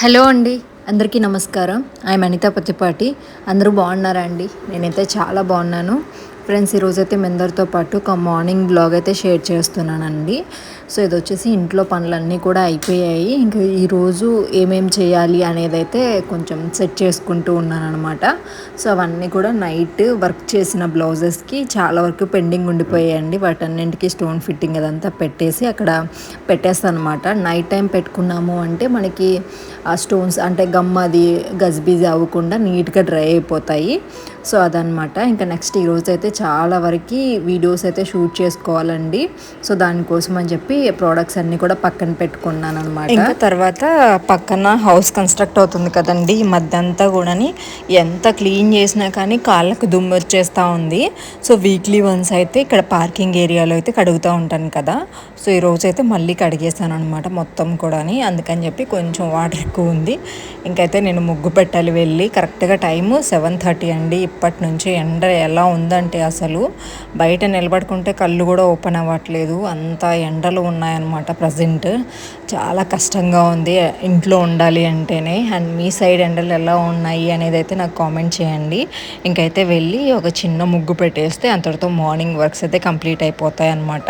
Hello అండి అందరికీ నమస్కారం. ఆయన అనిత పత్తిపాటి. అందరూ బాగున్నారా అండి? నేనైతే చాలా బాగున్నాను. ఫ్రెండ్స్ ఈరోజైతే మీ అందరితో పాటు ఒక మార్నింగ్ బ్లాగ్ అయితే షేర్ చేస్తున్నానండి. సో ఇది వచ్చేసి ఇంట్లో పనులన్నీ కూడా అయిపోయాయి. ఇంకా ఈరోజు ఏమేం చేయాలి అనేది అయితే కొంచెం సెట్ చేసుకుంటూ ఉన్నాను అనమాట సో అవన్నీ కూడా నైట్ వర్క్ చేసిన బ్లౌజెస్కి చాలా వరకు పెండింగ్ ఉండిపోయాయండి. వాటన్నింటికి స్టోన్ ఫిట్టింగ్ అదంతా పెట్టేసి అక్కడ పెట్టేస్తాను అనమాట నైట్ టైం పెట్టుకున్నాము అంటే మనకి ఆ స్టోన్స్ అంటే గమ్ అది గజ్బీజ్ అవ్వకుండా నీట్గా డ్రై అయిపోతాయి. సో అదనమాట ఇంకా నెక్స్ట్ ఈరోజు అయితే చాలా వరకు వీడియోస్ అయితే షూట్ చేసుకోవాలండి. సో దానికోసం అని చెప్పి ప్రోడక్ట్స్ అన్నీ కూడా పక్కన పెట్టుకున్నాను అనమాట ఇంకా తర్వాత పక్కన హౌస్ కన్స్ట్రక్ట్ అవుతుంది కదండి. ఈ మధ్య అంతా కూడాని ఎంత క్లీన్ చేసినా కానీ కాళ్ళకు దుమ్ము వచ్చేస్తూ ఉంది. సో వీక్లీ వన్స్ అయితే ఇక్కడ పార్కింగ్ ఏరియాలో అయితే కడుగుతూ ఉంటాను కదా. సో ఈ అయితే మళ్ళీ కడిగేస్తాను అనమాట మొత్తం కూడాని. అందుకని చెప్పి కొంచెం వాటర్ ఎక్కువ ఉంది. ఇంకైతే నేను ముగ్గు పెట్టాలి వెళ్ళి. కరెక్ట్గా టైము సెవెన్ థర్టీ అండి. ఇప్పటి నుంచి ఎండ ఎలా ఉందంటే అసలు. బయట నిలబడుకుంటే కళ్ళు కూడా ఓపెన్ అవ్వట్లేదు. అంత ఎండలు ఉన్నాయన్నమాట ప్రజెంట్. చాలా కష్టంగా ఉంది. ఇంట్లో ఉండాలి అంటేనే. అండ్ మీ సైడ్ ఎండలు ఎలా ఉన్నాయి అనేది అయితే నాకు కామెంట్ చేయండి. ఇంకైతే వెళ్ళి ఒక చిన్న ముగ్గు పెట్టేస్తే అంతటితో మార్నింగ్ వర్క్స్ అయితే కంప్లీట్ అయిపోతాయి అనమాట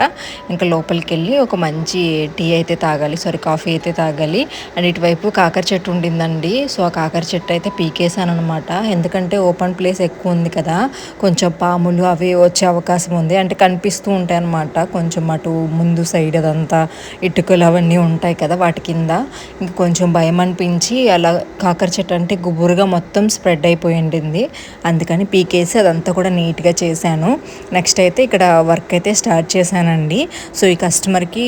ఇంకా లోపలికి వెళ్ళి ఒక మంచి టీ అయితే తాగాలి. సారీ కాఫీ అయితే తాగాలి. అండ్ ఇటువైపు కాకర చెట్టు ఉండిందండి. సో ఆ కాకర చెట్టు అయితే పీకేసాను అనమాట ఎందుకంటే ఓపెన్ ప్లేస్ ఎక్కువ ఉంది కదా. కొంచెం పాములు అవి వచ్చే అవకాశం ఉంది. అంటే కనిపిస్తూ ఉంటాయి అనమాట కొంచెం అటు ముందు సైడ్ అదంతా ఇటుకలు అవన్నీ ఉంటాయి కదా వాటి కింద. ఇంక కొంచెం భయం అనిపించి అలా కాకర చెట్టు అంటే గుబురుగా మొత్తం స్ప్రెడ్ అయిపోయి ఉండింది. అందుకని పీకేసి అదంతా కూడా నీట్గా చేశాను. నెక్స్ట్ అయితే ఇక్కడ వర్క్ అయితే స్టార్ట్ చేశానండి. సో ఈ కస్టమర్కి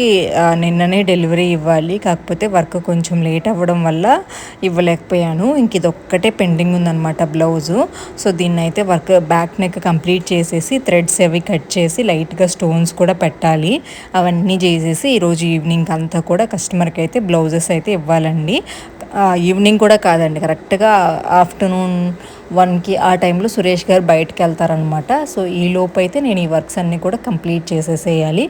నిన్ననే డెలివరీ ఇవ్వాలి. కాకపోతే వర్క్ కొంచెం లేట్ అవ్వడం వల్ల ఇవ్వలేకపోయాను. ఇంక ఇది ఒక్కటే పెండింగ్ ఉందన్నమాట బ్లౌజు. సో దీన్ని అయితే వర్క్ బ్యాక్ నెక్ కంప్లీట్ చేసేసి థ్రెడ్స్ అవి కట్ చేసి లైట్గా స్టోన్స్ కూడా పెట్టాలి. అవన్నీ చేసి చేసేసి ఈరోజు ఈవినింగ్ అంతా కూడా కస్టమర్కి అయితే బ్లౌజెస్ అయితే ఇవ్వాలండి. ఈవినింగ్ కూడా కాదండి కరెక్ట్గా ఆఫ్టర్నూన్ వన్కి ఆ టైంలో సురేష్ గారు బయటకు వెళ్తారనమాట సో ఈ లోపు అయితే నేను ఈ వర్క్స్ అన్నీ కూడా కంప్లీట్ చేసేసేయాలి.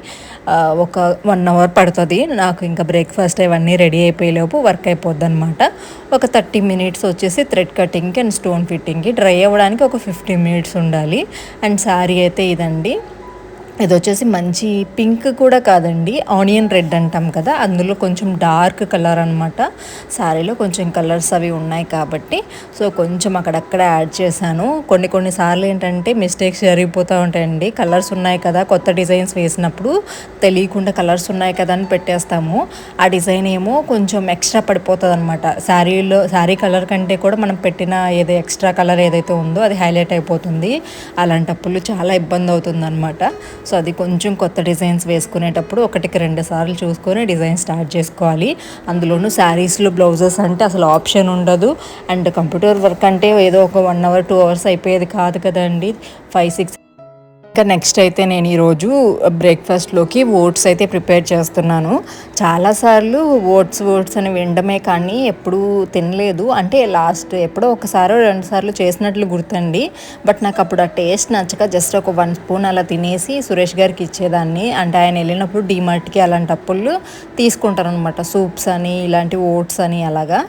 ఒక వన్ అవర్ పడుతుంది నాకు ఇంకా బ్రేక్ఫాస్ట్ ఇవన్నీ రెడీ అయిపోయేలోపు వర్క్ అయిపోద్ది అనమాట ఒక థర్టీ మినిట్స్ వచ్చేసి థ్రెడ్ కటింగ్కి అండ్ స్టోన్ ఫిట్టింగ్కి డ్రై అవ్వడానికి ఒక ఫిఫ్టీ మినిట్స్ ఉండాలి. అండ్ శారీ అయితే ఇదండి. ఇది వచ్చేసి మంచి పింక్ కూడా కాదండి ఆనియన్ రెడ్ అంటాం కదా అందులో కొంచెం డార్క్ కలర్ అనమాట శారీలో కొంచెం కలర్స్ అవి ఉన్నాయి కాబట్టి సో కొంచెం అక్కడక్కడ యాడ్ చేశాను. కొన్ని కొన్ని సార్లు ఏంటంటే మిస్టేక్స్ జరిగిపోతూ ఉంటాయండి. కలర్స్ ఉన్నాయి కదా కొత్త డిజైన్స్ వేసినప్పుడు తెలియకుండా కలర్స్ ఉన్నాయి కదా అని పెట్టేస్తాము. ఆ డిజైన్ ఏమో కొంచెం ఎక్స్ట్రా పడిపోతుంది అనమాట శారీలో శారీ కలర్ కంటే కూడా మనం పెట్టిన ఏదో ఎక్స్ట్రా కలర్ ఏదైతే ఉందో అది హైలైట్ అయిపోతుంది. అలాంటప్పుడు చాలా ఇబ్బంది అవుతుంది అనమాట సో అది కొంచెం కొత్త డిజైన్స్ వేసుకునేటప్పుడు ఒకటికి రెండు సార్లు చూసుకొని డిజైన్ స్టార్ట్ చేసుకోవాలి. అందులోనూ శారీస్లో బ్లౌజెస్ అంటే అసలు ఆప్షన్ ఉండదు. అండ్ కంప్యూటర్ వర్క్ అంటే ఏదో ఒక వన్ అవర్ టూ అవర్స్ అయిపోయేది కాదు కదండి. ఫైవ్ సిక్స్ ఇంకా నెక్స్ట్ అయితే నేను ఈరోజు బ్రేక్ఫాస్ట్లోకి ఓట్స్ అయితే ప్రిపేర్ చేస్తున్నాను. చాలాసార్లు ఓట్స్ ఓట్స్ అని వినడమే కానీ ఎప్పుడూ తినలేదు. అంటే లాస్ట్ ఎప్పుడో ఒకసారో రెండు సార్లు చేసినట్లు గుర్తండి. బట్ నాకు అప్పుడు ఆ టేస్ట్ నచ్చక జస్ట్ ఒక వన్ స్పూన్ అలా తినేసి సురేష్ గారికి ఇచ్చేదాన్ని. అంటే ఆయన వెళ్ళినప్పుడు డీమార్ట్కి అలాంటప్పుడు తీసుకుంటారనమాట సూప్స్ అని ఇలాంటి ఓట్స్ అని అలాగా.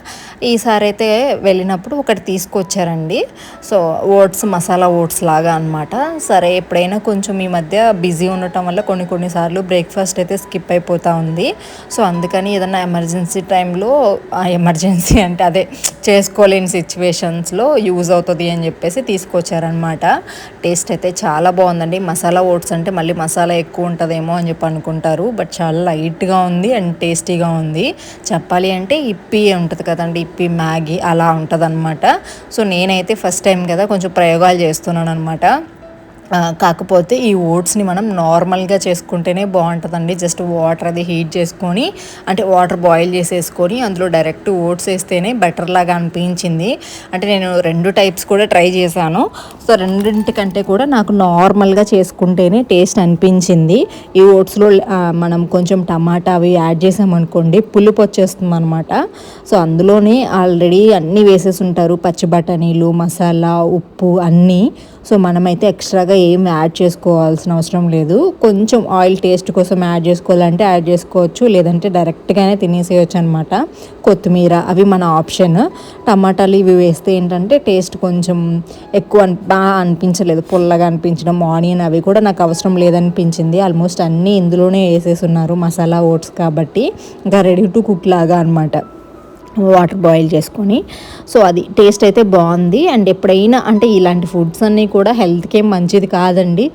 ఈసారి అయితే వెళ్ళినప్పుడు ఒకటి తీసుకొచ్చారండి. సో ఓట్స్ మసాలా ఓట్స్ లాగా అనమాట సరే ఎప్పుడైనా అయినా కొంచెం ఈ మధ్య బిజీ ఉండటం వల్ల కొన్ని కొన్నిసార్లు బ్రేక్ఫాస్ట్ అయితే స్కిప్ అయిపోతూ ఉంది. సో అందుకని ఏదైనా ఎమర్జెన్సీ టైంలో ఎమర్జెన్సీ అంటే అదే చేసుకోలేని సిచ్యువేషన్స్లో యూజ్ అవుతుంది అని చెప్పేసి తీసుకొచ్చారనమాట టేస్ట్ అయితే చాలా బాగుందండి. మసాలా ఓట్స్ అంటే మళ్ళీ మసాలా ఎక్కువ ఉంటుందేమో అని చెప్పి అనుకుంటారు. బట్ చాలా లైట్గా ఉంది అండ్ టేస్టీగా ఉంది. చెప్పాలి అంటే ఇప్పి ఉంటుంది కదండి ఇప్పి మ్యాగీ అలా ఉంటుంది అనమాట సో నేనైతే ఫస్ట్ టైం కదా కొంచెం ప్రయోగాలు చేస్తున్నాను అనమాట కాకపోతే ఈ ఓట్స్ని మనం నార్మల్గా చేసుకుంటేనే బాగుంటుందండి. జస్ట్ వాటర్ అది హీట్ చేసుకొని అంటే వాటర్ బాయిల్ చేసేసుకొని అందులో డైరెక్ట్ ఓట్స్ వేస్తేనే బెటర్ లాగా అనిపించింది. అంటే నేను రెండు టైప్స్ కూడా ట్రై చేశాను. సో రెండింటికంటే కూడా నాకు నార్మల్గా చేసుకుంటేనే టేస్ట్ అనిపించింది. ఈ ఓట్స్లో మనం కొంచెం టమాటా అవి యాడ్ చేసామనుకోండి పులుపు వచ్చేస్తుంది అనమాట సో అందులోనే ఆల్రెడీ అన్నీ వేసేసి ఉంటారు పచ్చి బఠానీలు మసాలా ఉప్పు అన్నీ. సో మనమైతే ఎక్స్ట్రాగా ఏం యాడ్ చేసుకోవాల్సిన అవసరం లేదు. కొంచెం ఆయిల్ టేస్ట్ కోసం యాడ్ చేసుకోవాలంటే యాడ్ చేసుకోవచ్చు. లేదంటే డైరెక్ట్గానే తినేసేయచ్చు అనమాట కొత్తిమీర అవి మన ఆప్షన్. టమాటాలు ఇవి వేస్తే ఏంటంటే టేస్ట్ కొంచెం ఎక్కువ బాగా అనిపించలేదు. పుల్లగా అనిపించడం ఆనియన్ అవి కూడా నాకు అవసరం లేదనిపించింది. ఆల్మోస్ట్ అన్నీ ఇందులోనే వేసేస్తున్నారు మసాలా ఓట్స్ కాబట్టి. ఇంకా రెడీ టు కుక్ లాగా అనమాట వాటర్ బాయిల్ చేసుకొని. సో అది టేస్ట్ అయితే బాగుంది. అండ్ ఎప్పుడైనా అంటే ఇలాంటి ఫుడ్స్ అన్నీ కూడా హెల్త్కి ఏం మంచిది కాదండి.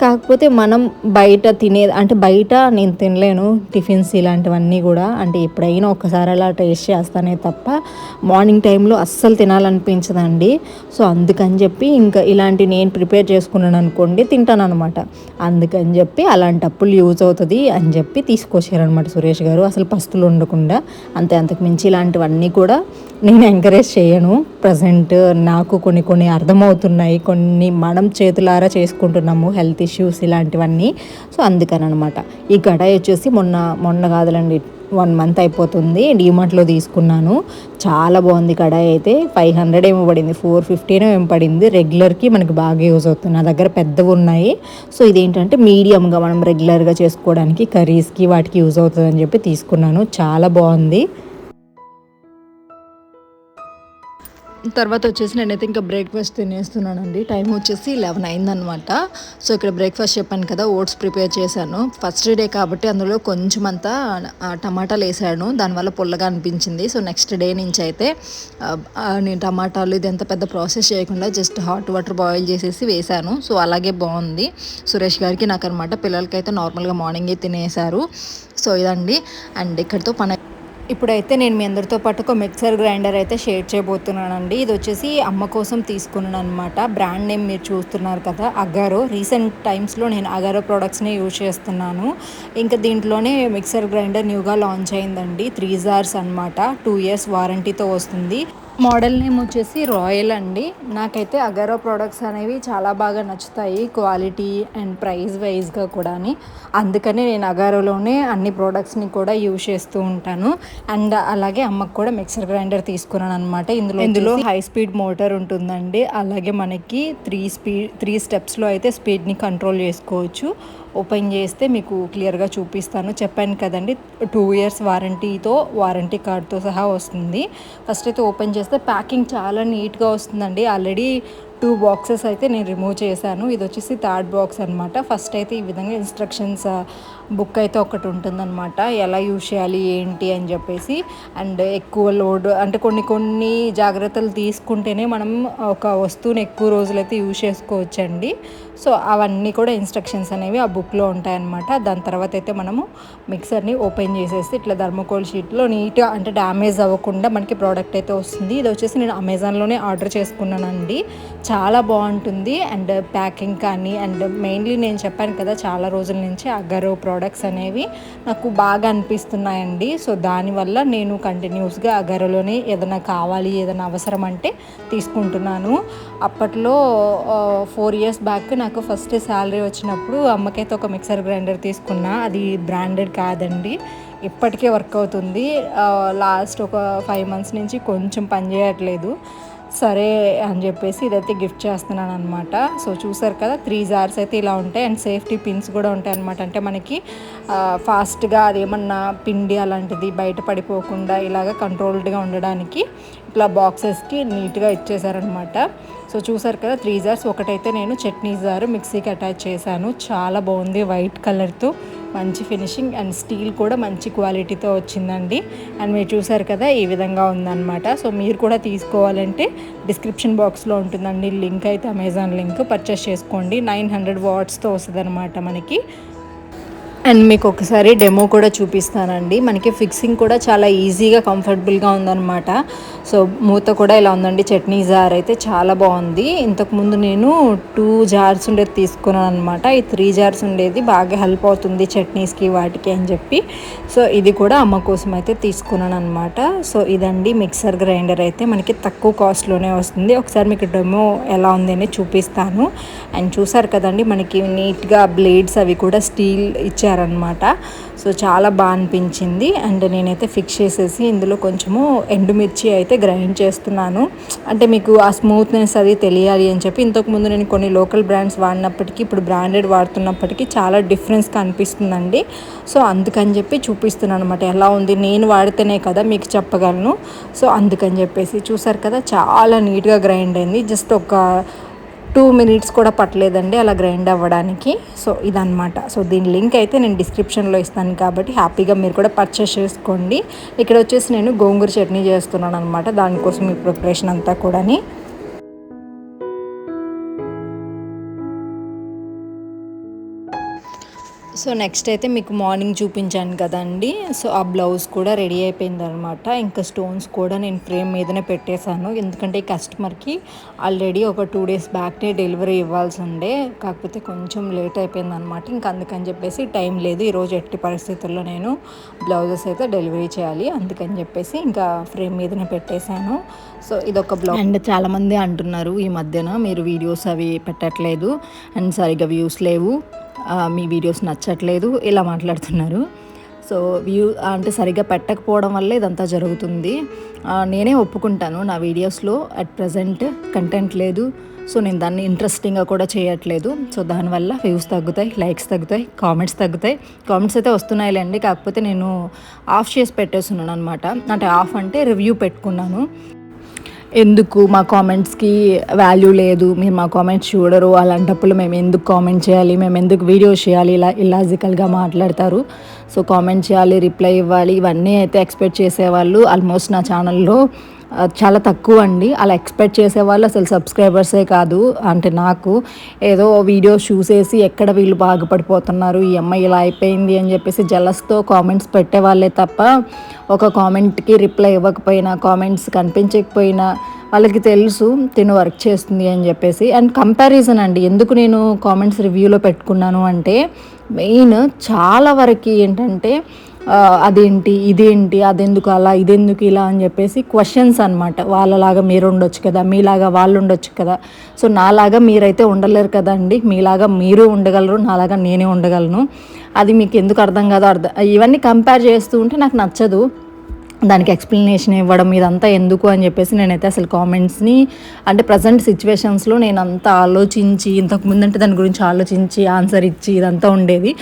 కాకపోతే మనం బయట తినే అంటే బయట నేను తినలేను టిఫిన్స్ ఇలాంటివన్నీ కూడా. అంటే ఎప్పుడైనా ఒకసారి అలా టేస్ట్ చేస్తానే తప్ప మార్నింగ్ టైంలో అస్సలు తినాలనిపించదండి. సో అందుకని చెప్పి ఇంకా ఇలాంటి నేను ప్రిపేర్ చేసుకున్నాను అనుకోండి తింటాను అనమాట అందుకని చెప్పి అలాంటప్పుడు యూజ్ అవుతుంది అని చెప్పి తీసుకొచ్చారనమాట సురేష్ గారు. అసలు పస్తులు ఉండకుండా అంతే అంతకు మించి ఇలాంటివన్నీ కూడా నేను ఎంకరేజ్ చేయను. ప్రజెంట్ నాకు కొన్ని కొన్ని అర్థమవుతున్నాయి కొన్ని మనం చేతులారా చేసుకుంటున్నాము హెల్త్ ఇష్యూస్ ఇలాంటివన్నీ. సో అందుకని అనమాట ఈ కడాయి వచ్చేసి మొన్న మొన్న కాదులండి వన్ మంత్ అయిపోతుంది. డీమార్ట్లో తీసుకున్నాను. చాలా బాగుంది కడాయి అయితే. ఫైవ్ హండ్రెడ్ ఏమో పడింది ఫోర్ ఫిఫ్టీనో ఏమో పడింది. రెగ్యులర్కి మనకి బాగా యూజ్ అవుతుంది. నా దగ్గర పెద్దవి ఉన్నాయి. సో ఇదేంటంటే మీడియంగా మనం రెగ్యులర్గా చేసుకోవడానికి కర్రీస్కి వాటికి యూజ్ అవుతుందని చెప్పి తీసుకున్నాను. చాలా బాగుంది. తర్వాత వచ్చేసి నేనైతే ఇంకా బ్రేక్ఫాస్ట్ తినేస్తున్నానండి. టైం వచ్చేసి లెవెన్ అయిందనమాట సో ఇక్కడ బ్రేక్ఫాస్ట్ చెప్పాను కదా ఓట్స్ ప్రిపేర్ చేశాను. ఫస్ట్ డే కాబట్టి అందులో కొంచెం అంతా టమాటాలు వేసాను. దానివల్ల పుల్లగా అనిపించింది. సో నెక్స్ట్ డే నుంచి అయితే నేను టమాటాలు ఇది ఎంత పెద్ద ప్రాసెస్ చేయకుండా జస్ట్ హాట్ వాటర్ బాయిల్ చేసేసి వేశాను సో అలాగే బాగుంది. సురేష్ గారికి నాకు అనమాట పిల్లలకైతే నార్మల్గా మార్నింగే తినేశారు. సో ఇదండి. అండ్ ఇక్కడితో పని ఇప్పుడైతే నేను మీ అందరితో పాటు ఒక మిక్సర్ గ్రైండర్ అయితే షేర్ చేయబోతున్నానండి. ఇది వచ్చేసి అమ్మ కోసం తీసుకున్నాను అనమాట బ్రాండ్ నేమ్ మీరు చూస్తున్నారు కదా అగారో. రీసెంట్ టైమ్స్లో నేను అగారో ప్రోడక్ట్స్ని యూజ్ చేస్తున్నాను. ఇంకా దీంట్లోనే మిక్సర్ గ్రైండర్ న్యూగా లాంచ్ అయిందండి. త్రీ జార్స్ అనమాట టూ ఇయర్స్ వారంటీతో వస్తుంది. మోడల్ నేమ్ వచ్చేసి రాయల్ అండి. నాకైతే అగరో ప్రోడక్ట్స్ అనేవి చాలా బాగా నచ్చుతాయి క్వాలిటీ అండ్ ప్రైస్ వైజ్గా కూడా అందుకని నేను అగారోలోనే అన్ని ప్రోడక్ట్స్ని కూడా యూజ్ చేస్తూ ఉంటాను. అండ్ అలాగే అమ్మకు కూడా మిక్సర్ గ్రైండర్ తీసుకున్నాను అనమాట ఇందులో ఇందులో హై స్పీడ్ మోటార్ ఉంటుందండి. అలాగే మనకి త్రీ స్పీడ్ త్రీ స్టెప్స్లో అయితే స్పీడ్ని కంట్రోల్ చేసుకోవచ్చు. ఓపెన్ చేస్తే మీకు క్లియర్గా చూపిస్తాను. చెప్పాను కదండి టూ ఇయర్స్ వారంటీతో వారంటీ కార్డ్తో సహా వస్తుంది. ఫస్ట్ అయితే ఓపెన్ చేస్తే ప్యాకింగ్ చాలా నీట్గా వస్తుందండి. ఆల్రెడీ టూ బాక్సెస్ అయితే నేను రిమూవ్ చేశాను. ఇది వచ్చేసి థర్డ్ బాక్స్ అనమాట ఫస్ట్ అయితే ఈ విధంగా ఇన్స్ట్రక్షన్స్ బుక్ అయితే ఒకటి ఉంటుందన్నమాట. ఎలా యూజ్ చేయాలి ఏంటి అని చెప్పేసి. అండ్ ఎక్కువ లోడ్ అంటే కొన్ని కొన్ని జాగ్రత్తలు తీసుకుంటేనే మనం ఒక వస్తువుని ఎక్కువ రోజులైతే యూజ్ చేసుకోవచ్చండి. సో అవన్నీ కూడా ఇన్స్ట్రక్షన్స్ అనేవి ఆ బుక్లో ఉంటాయన్నమాట. దాని తర్వాత అయితే మనము మిక్సర్ని ఓపెన్ చేసేసి ఇట్లా ధర్మకోల్ షీట్లో నీట్గా అంటే డ్యామేజ్ అవ్వకుండా మనకి ప్రోడక్ట్ అయితే వస్తుంది. ఇది వచ్చేసి నేను అమెజాన్లోనే ఆర్డర్ చేసుకున్నానండి. చాలా బాగుంటుంది. అండ్ ప్యాకింగ్ కానీ అండ్ మెయిన్లీ నేను చెప్పాను కదా చాలా రోజుల నుంచి అగరో ప్రోడక్ట్స్ అనేవి నాకు బాగా అనిపిస్తున్నాయండి. సో దానివల్ల నేను కంటిన్యూస్గా అగరలోనే ఏదైనా కావాలి ఏదైనా అవసరం అంటే తీసుకుంటున్నాను. అప్పట్లో ఫోర్ ఇయర్స్ బ్యాక్ నాకు ఫస్ట్ శాలరీ వచ్చినప్పుడు అమ్మకైతే ఒక మిక్సర్ గ్రైండర్ తీసుకున్నా. అది బ్రాండెడ్ కాదండి. ఇప్పటికే వర్క్ అవుతుంది. లాస్ట్ ఒక ఫైవ్ మంత్స్ నుంచి కొంచెం పని చేయట్లేదు. సరే అని చెప్పేసి ఇదైతే గిఫ్ట్ చేస్తున్నాను అనమాట సో చూసారు కదా త్రీ జార్స్ అయితే ఇలా ఉంటాయి. అండ్ సేఫ్టీ పిన్స్ కూడా ఉంటాయి అనమాట అంటే మనకి ఫాస్ట్గా అదేమన్నా పిండి అలాంటిది బయట పడిపోకుండా ఇలాగ కంట్రోల్డ్గా ఉండడానికి ఇట్లా బాక్సెస్కి నీట్గా ఇచ్చేసారనమాట సో చూసారు కదా త్రీ జార్స్ ఒకటైతే నేను చట్నీ జారు మిక్సీకి అటాచ్ చేశాను. చాలా బాగుంది వైట్ కలర్తో మంచి ఫినిషింగ్ అండ్ స్టీల్ కూడా మంచి క్వాలిటీతో వచ్చిందండి. అండ్ మీరు చూసారు కదా ఈ విధంగా ఉందన్నమాట. సో మీరు కూడా తీసుకోవాలంటే డిస్క్రిప్షన్ బాక్స్లో ఉంటుందండి. లింక్ అయితే అమెజాన్ లింక్ పర్చేస్ చేసుకోండి. నైన్ హండ్రెడ్ వాట్స్తో వస్తుంది అనమాట మనకి. అండ్ మీకు ఒకసారి డెమో కూడా చూపిస్తానండి. మనకి ఫిక్సింగ్ కూడా చాలా ఈజీగా కంఫర్టబుల్గా ఉందన్నమాట. సో మూత కూడా ఇలా ఉందండి. చట్నీ జార్ అయితే చాలా బాగుంది. ఇంతకుముందు నేను టూ జార్స్ ఉండేది తీసుకున్నాను అనమాట ఈ త్రీ జార్స్ ఉండేది బాగా హెల్ప్ అవుతుంది చట్నీస్కి వాటికి అని చెప్పి. సో ఇది కూడా అమ్మ కోసం అయితే తీసుకున్నాను అనమాట సో ఇదండి మిక్సర్ గ్రైండర్ అయితే మనకి తక్కువ కాస్ట్లోనే వస్తుంది. ఒకసారి మీకు డెమో ఎలా ఉంది అని చూపిస్తాను. అండ్ చూసారు కదండి మనకి నీట్గా బ్లేడ్స్ అవి కూడా స్టీల్ ఇచ్చారు. ఇచ్చారనమాట సో చాలా బాగా అనిపించింది. అండ్ నేనైతే ఫిక్స్ చేసేసి ఇందులో కొంచెము ఎండుమిర్చి అయితే గ్రైండ్ చేస్తున్నాను. అంటే మీకు ఆ స్మూత్నెస్ అది తెలియాలి అని చెప్పి ఇంతకుముందు నేను కొన్ని లోకల్ బ్రాండ్స్ వాడినప్పటికీ ఇప్పుడు బ్రాండెడ్ వాడుతున్నప్పటికీ చాలా డిఫరెన్స్ కనిపిస్తుందండి. సో అందుకని చెప్పి చూపిస్తున్నాను అనమాట ఎలా ఉంది? నేను వాడితేనే కదా మీకు చెప్పగలను. సో అందుకని చెప్పేసి చూసారు కదా చాలా నీట్గా గ్రైండ్ అయింది. జస్ట్ ఒక టూ మినిట్స్ కూడా పట్టలేదండి అలా గ్రైండ్ అవ్వడానికి. సో ఇదనమాట సో దీని లింక్ అయితే నేను డిస్క్రిప్షన్లో ఇస్తాను కాబట్టి హ్యాపీగా మీరు కూడా పర్చేస్ చేసుకోండి. ఇక్కడ వచ్చేసి నేను గోంగూర చట్నీ చేస్తున్నాను అనమాట దానికోసం ఈ ప్రిపరేషన్ అంతా కూడాని. సో నెక్స్ట్ అయితే మీకు మార్నింగ్ చూపించాను కదండి. సో ఆ బ్లౌజ్ కూడా రెడీ అయిపోయింది అనమాట ఇంకా స్టోన్స్ కూడా నేను ఫ్రేమ్ మీదనే పెట్టేశాను. ఎందుకంటే ఈ కస్టమర్కి ఆల్రెడీ ఒక టూ డేస్ బ్యాక్నే డెలివరీ ఇవ్వాల్సి ఉండే కాకపోతే కొంచెం లేట్ అయిపోయింది అనమాట ఇంకా అందుకని చెప్పేసి టైం లేదు. ఈరోజు ఎట్టి పరిస్థితుల్లో నేను బ్లౌజెస్ అయితే డెలివరీ చేయాలి. అందుకని చెప్పేసి ఇంకా ఫ్రేమ్ మీదనే పెట్టేశాను. సో ఇదొక బ్లౌజ్ అండ్ చాలామంది అంటున్నారు ఈ మధ్యన మీరు వీడియోస్ అవి పెట్టట్లేదు. అండ్ సరిగ్గా వ్యూస్ లేవు. మీ వీడియోస్ నచ్చట్లేదు ఇలా మాట్లాడుతున్నారు. సో వ్యూ అంటే సరిగ్గా పెట్టకపోవడం వల్ల ఇదంతా జరుగుతుంది. నేనే ఒప్పుకుంటాను నా వీడియోస్లో అట్ ప్రజెంట్ కంటెంట్ లేదు. సో నేను దాన్ని ఇంట్రెస్టింగ్గా కూడా చేయట్లేదు. సో దానివల్ల వ్యూస్ తగ్గుతాయి లైక్స్ తగ్గుతాయి కామెంట్స్ తగ్గుతాయి. కామెంట్స్ అయితే వస్తున్నాయిలేండి కాకపోతే నేను ఆఫ్ చేసి పెట్టేస్తున్నాను అనమాట అంటే ఆఫ్ అంటే రివ్యూ పెట్టుకున్నాను. ఎందుకు మా కామెంట్స్కి వాల్యూ లేదు? మీరు మా కామెంట్స్ చూడరు. అలాంటప్పుడు మేము ఎందుకు కామెంట్ చేయాలి? మేము ఎందుకు వీడియో చేయాలి? ఇలా ఇలాజికల్గా మాట్లాడతారు. సో కామెంట్ చేయాలి రిప్లై ఇవ్వాలి. ఇవన్నీ అయితే ఎక్స్పెక్ట్ చేసేవాళ్ళు ఆల్మోస్ట్ నా ఛానల్లో చాలా తక్కువ అండి. అలా ఎక్స్పెక్ట్ చేసేవాళ్ళు అసలు సబ్స్క్రైబర్సే కాదు. అంటే నాకు ఏదో వీడియోస్ చూసేసి ఎక్కడ వీళ్ళు బాగుపడిపోతున్నారు ఈ అమ్మాయి ఇలా అయిపోయింది అని చెప్పేసి జలస్తో కామెంట్స్ పెట్టేవాళ్ళే తప్ప ఒక కామెంట్కి రిప్లై ఇవ్వకపోయినా కామెంట్స్ కనిపించకపోయినా వాళ్ళకి తెలుసు తిను వర్క్ చేస్తుంది అని చెప్పేసి. అండ్ కంపారిజన్ అండి ఎందుకు నేను కామెంట్స్ రివ్యూలో పెట్టుకున్నాను అంటే మెయిన్ చాలా వరకు ఏంటంటే అదేంటి ఇదేంటి అదెందుకు అలా ఇదెందుకు ఇలా అని చెప్పేసి క్వశ్చన్స్ అనమాట వాళ్ళలాగా మీరు ఉండొచ్చు కదా మీలాగా వాళ్ళు ఉండొచ్చు కదా. సో నాలాగా మీరైతే ఉండలేరు కదండి. మీలాగా మీరు ఉండగలరు నాలాగా నేనే ఉండగలను. అది మీకు ఎందుకు అర్థం కాదో అర్థం ఇవన్నీ కంపేర్ చేస్తూ ఉంటే నాకు నచ్చదు. దానికి ఎక్స్ప్లెనేషన్ ఇవ్వడం ఇదంతా ఎందుకు అని చెప్పేసి నేనైతే అసలు కామెంట్స్ని అంటే ప్రజెంట్ సిచ్యువేషన్స్లో నేను అంతా ఆలోచించి ఇంతకు ముందంటే దాని గురించి ఆలోచించి ఆన్సర్ ఇచ్చి ఇదంతా ఉండేది.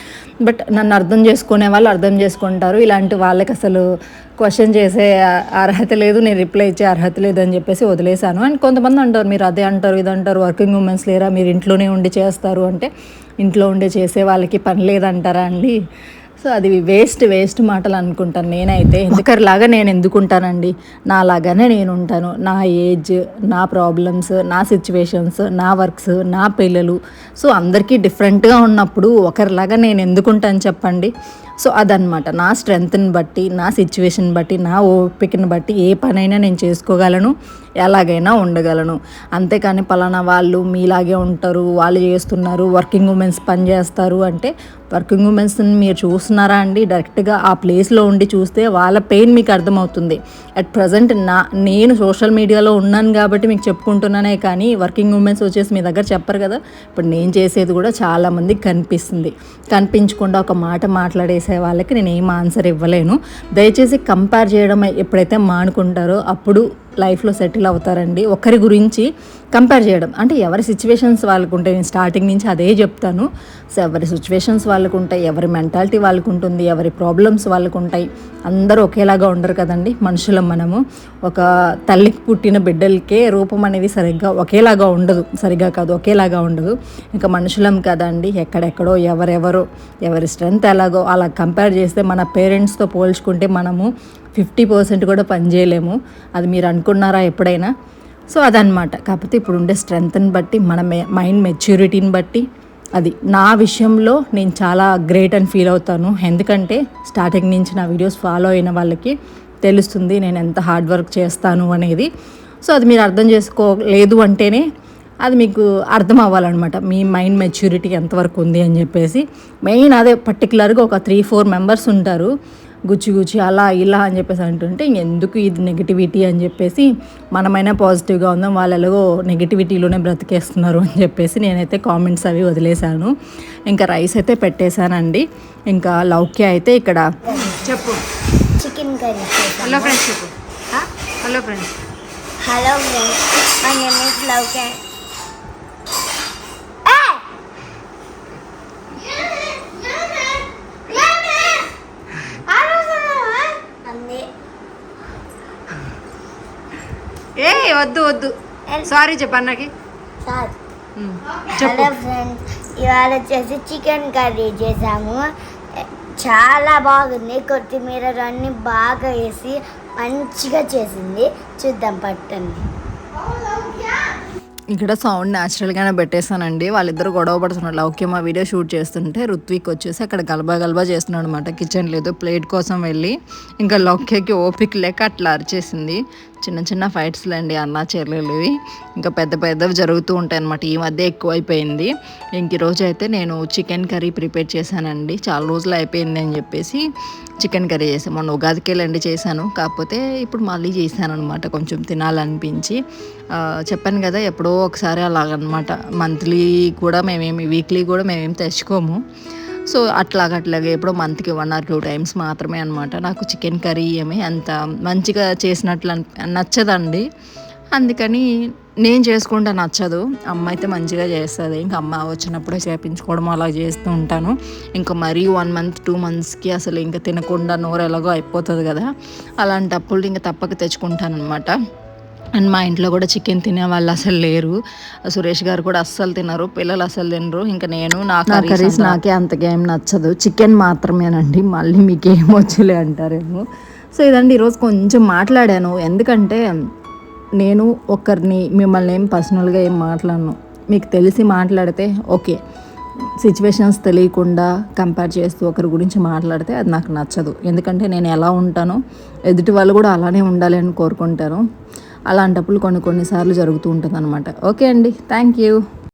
బట్ నన్ను అర్థం చేసుకునే వాళ్ళు అర్థం చేసుకుంటారు. ఇలాంటి వాళ్ళకి అసలు క్వశ్చన్ చేసే అర్హత లేదు. నేను రిప్లై ఇచ్చే అర్హత లేదు అని చెప్పేసి వదిలేశాను. అండ్ కొంతమంది అంటారు మీరు అదే అంటారు ఇది అంటారు వర్కింగ్ ఉమెన్స్ లేరా? మీరు ఇంట్లోనే ఉండి చేస్తారు. అంటే ఇంట్లో ఉండి చేసే వాళ్ళకి పని లేదంటారా అండి? సో అది వేస్ట్ వేస్ట్ మాటలు అనుకుంటాను నేనైతే. ఎందుకరిలాగా నేను ఎందుకుంటానండి? నాలాగానే నేను ఉంటాను నా ఏజ్ నా ప్రాబ్లమ్స్ నా సిచ్యువేషన్స్ నా వర్క్స్ నా పిల్లలు. సో అందరికీ డిఫరెంట్గా ఉన్నప్పుడు ఒకరిలాగా నేను ఎందుకుంటాను చెప్పండి? సో అదనమాట నా స్ట్రెంగ్త్ని బట్టి నా సిచ్యువేషన్ బట్టి నా ఓపికని బట్టి ఏ పనైనా నేను చేసుకోగలను ఎలాగైనా ఉండగలను. అంతేకాని పలానా వాళ్ళు మీలాగే ఉంటారు వాళ్ళు చేస్తున్నారు వర్కింగ్ ఉమెన్స్ పని చేస్తారు అంటే వర్కింగ్ ఉమెన్స్ని మీరు చూస్తున్నారా అండి? డైరెక్ట్గా ఆ ప్లేస్లో ఉండి చూస్తే వాళ్ళ పెయిన్ మీకు అర్థమవుతుంది. అట్ ప్రజెంట్ నా నేను సోషల్ మీడియాలో ఉన్నాను కాబట్టి మీకు చెప్పుకుంటున్నానే కానీ వర్కింగ్ ఉమెన్స్ వచ్చేసి మీ దగ్గర చెప్పరు కదా? ఇప్పుడు నేను చేసేది కూడా చాలామందికి కనిపిస్తుంది. కనిపించకుండా ఒక మాట చేసే వాళ్ళకి నేను ఏం ఆన్సర్ ఇవ్వలేను. దయచేసి కంపేర్ చేయడం ఎప్పుడైతే మానుకుంటారో అప్పుడు లైఫ్లో సెటిల్ అవుతారండి. ఒకరి గురించి కంపేర్ చేయడం. అంటే ఎవరి సిచ్యువేషన్స్ వాళ్ళకు ఉంటాయి నేను స్టార్టింగ్ నుంచి అదే చెప్తాను. సో ఎవరి సిచ్యువేషన్స్ వాళ్ళకు ఉంటాయి ఎవరి మెంటాలిటీ వాళ్ళకు ఉంటుంది ఎవరి ప్రాబ్లమ్స్ వాళ్ళకు ఉంటాయి అందరూ ఒకేలాగా ఉండరు కదండి మనుషులం మనము. ఒక తల్లికి పుట్టిన బిడ్డలకే రూపం అనేది సరిగ్గా ఒకేలాగా ఉండదు సరిగ్గా కాదు ఒకేలాగా ఉండదు. ఇంకా మనుషులం కదండి ఎక్కడెక్కడో ఎవరెవరో ఎవరి స్ట్రెంగ్త్ ఎలాగో అలా కంపేర్ చేస్తే మన పేరెంట్స్తో పోల్చుకుంటే మనము ఫిఫ్టీ పర్సెంట్ కూడా పనిచేయలేము అది మీరు అనుకున్నారా ఎప్పుడైనా? సో అదనమాట కాకపోతే ఇప్పుడు ఉండే స్ట్రెంగ్త్ని బట్టి మన మైండ్ మెచ్యూరిటీని బట్టి అది నా విషయంలో నేను చాలా గ్రేట్ అని ఫీల్ అవుతాను. ఎందుకంటే స్టార్టింగ్ నుంచి నా వీడియోస్ ఫాలో అయిన వాళ్ళకి తెలుస్తుంది నేను ఎంత హార్డ్ వర్క్ చేస్తాను అనేది. సో అది మీరు అర్థం చేసుకోలేదు అంటేనే అది మీకు అర్థం అవ్వాలన్నమాట. మీ మైండ్ మెచ్యూరిటీ ఎంతవరకు ఉంది అని చెప్పేసి. మెయిన్ అదే పర్టికులర్గా ఒక త్రీ ఫోర్ మెంబర్స్ ఉంటారు. గుచ్చి గుచ్చి అలా ఇలా అని చెప్పేసి అంటుంటే ఎందుకు ఇది నెగిటివిటీ అని చెప్పేసి మనమైనా పాజిటివ్గా ఉందాం వాళ్ళు ఎలాగో నెగిటివిటీలోనే బ్రతికేస్తున్నారు అని చెప్పేసి నేనైతే కామెంట్స్ అవి వదిలేశాను. ఇంకా రైస్ అయితే పెట్టేశానండి. ఇంకా లౌక్య అయితే ఇక్కడ చెప్పు. చికెన్ కర్రీ హలో ఫ్రెండ్స్ చెప్పు. Hello friends hello friends my name is love క్యాన్ అంది ఏ వద్దు వద్దు. సారీ చెప్పు అన్నకి. చెప్పు. ఫ్రెండ్స్ ఇవాళ వచ్చేసి చికెన్ కర్రీ చేసాము. చాలా బాగుంది. కొత్తిమీర అన్ని బాగా వేసి మంచిగా చేసింది. చూద్దాం పట్టండి. ఇక్కడ సౌండ్ న్యాచురల్గానే పెట్టేశానండి. వాళ్ళిద్దరు గొడవ పడుతున్నారు. లౌక్యం మా వీడియో షూట్ చేస్తుంటే ఋత్విక్ వచ్చేసి అక్కడ గలబా గలబా చేస్తున్నాడు అనమాట కిచెన్ లేదు ప్లేట్ కోసం వెళ్ళి ఇంకా లౌక్యకి ఓపిక లేక అట్లా అరిచేసింది. చిన్న చిన్న ఫైట్స్లు అండి అన్న చెల్లెలువి ఇంకా పెద్ద పెద్దవి జరుగుతూ ఉంటాయి అనమాట ఈ మధ్య ఎక్కువైపోయింది. ఇంక ఈరోజు అయితే నేను చికెన్ కర్రీ ప్రిపేర్ చేశానండి. చాలా రోజులు అయిపోయింది అని చెప్పేసి చికెన్ కర్రీ చేసాను మొన్న ఉగాదికి వెళ్ళండి చేశాను. కాకపోతే ఇప్పుడు మళ్ళీ చేశాను అనమాట కొంచెం తినాలనిపించి. చెప్పాను కదా ఎప్పుడో ఒకసారి అలాగనమాట మంత్లీ కూడా మేమేమి వీక్లీ కూడా మేమేమి తెచ్చుకోము. సో అట్లాగ అట్లాగే ఎప్పుడో మంత్కి వన్ ఆర్ టూ టైమ్స్ మాత్రమే అనమాట నాకు చికెన్ కర్రీ ఏమి అంత మంచిగా చేసినట్లు నచ్చదండి. అందుకని నేను చేసుకుంటే నచ్చదు. అమ్మ అయితే మంచిగా చేస్తుంది. ఇంకా అమ్మ వచ్చినప్పుడే చేపించుకోవడం అలా చేస్తూ ఉంటాను. ఇంకా మరీ వన్ మంత్ టూ మంత్స్కి అసలు ఇంకా తినకుండా నోరు ఎలాగో అయిపోతుంది కదా. అలాంటప్పుడు ఇంకా తప్పక తెచ్చుకుంటాను అనమాట అండ్ మా ఇంట్లో కూడా చికెన్ తినే వాళ్ళు అసలు లేరు. సురేష్ గారు కూడా అస్సలు తినరు పిల్లలు అసలు తినరు. ఇంకా నేను నా కర్రీస్ నాకే అంతగా ఏం నచ్చదు. చికెన్ మాత్రమేనండి మళ్ళీ మీకు ఏం వచ్చలే అంటారేమో. సో ఇదండి ఈరోజు కొంచెం మాట్లాడాను. ఎందుకంటే నేను ఒకరిని మిమ్మల్ని ఏం పర్సనల్గా ఏం మాట్లాడను. మీకు తెలిసి మాట్లాడితే ఓకే. సిచ్యువేషన్స్ తెలియకుండా కంపేర్ చేస్తూ ఒకరి గురించి మాట్లాడితే అది నాకు నచ్చదు. ఎందుకంటే నేను ఎలా ఉంటానో ఎదుటి వాళ్ళు కూడా అలానే ఉండాలి అని కోరుకుంటాను అలాంటప్పుడు కొన్ని కొన్నిసార్లు జరుగుతూ ఉంటుంది అనమాట ఓకే అండి. Thank you.